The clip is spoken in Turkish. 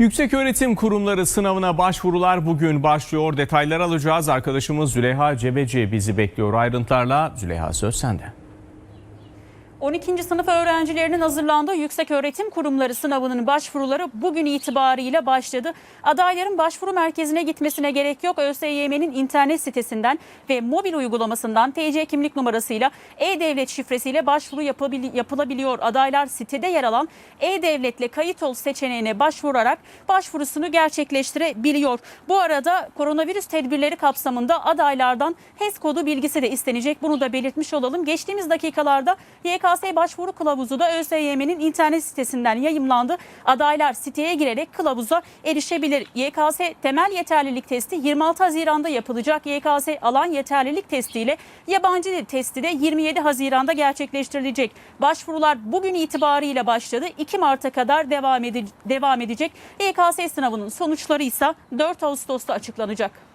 Yükseköğretim kurumları sınavına başvurular bugün başlıyor. Detaylar alacağız. Arkadaşımız Züleyha Cebeci bizi bekliyor. Ayrıntılarla Züleyha söz sende. 12. sınıf öğrencilerinin hazırlandığı yükseköğretim kurumları sınavının başvuruları bugün itibariyle başladı. Adayların başvuru merkezine gitmesine gerek yok. ÖSYM'nin internet sitesinden ve mobil uygulamasından TC kimlik numarasıyla e-devlet şifresiyle başvuru yapılabiliyor. Adaylar sitede yer alan e-devletle kayıt ol seçeneğine başvurarak başvurusunu gerçekleştirebiliyor. Bu arada koronavirüs tedbirleri kapsamında adaylardan HES kodu bilgisi de istenecek. Bunu da belirtmiş olalım. Geçtiğimiz dakikalarda YKS başvuru kılavuzu da ÖSYM'nin internet sitesinden yayımlandı. Adaylar siteye girerek kılavuza erişebilir. YKS temel yeterlilik testi 26 Haziran'da yapılacak. YKS alan yeterlilik testiyle yabancı dil testi de 27 Haziran'da gerçekleştirilecek. Başvurular bugün itibariyle başladı. 2 Mart'a kadar devam, ede- devam edecek. YKS sınavının sonuçları ise 4 Ağustos'ta açıklanacak.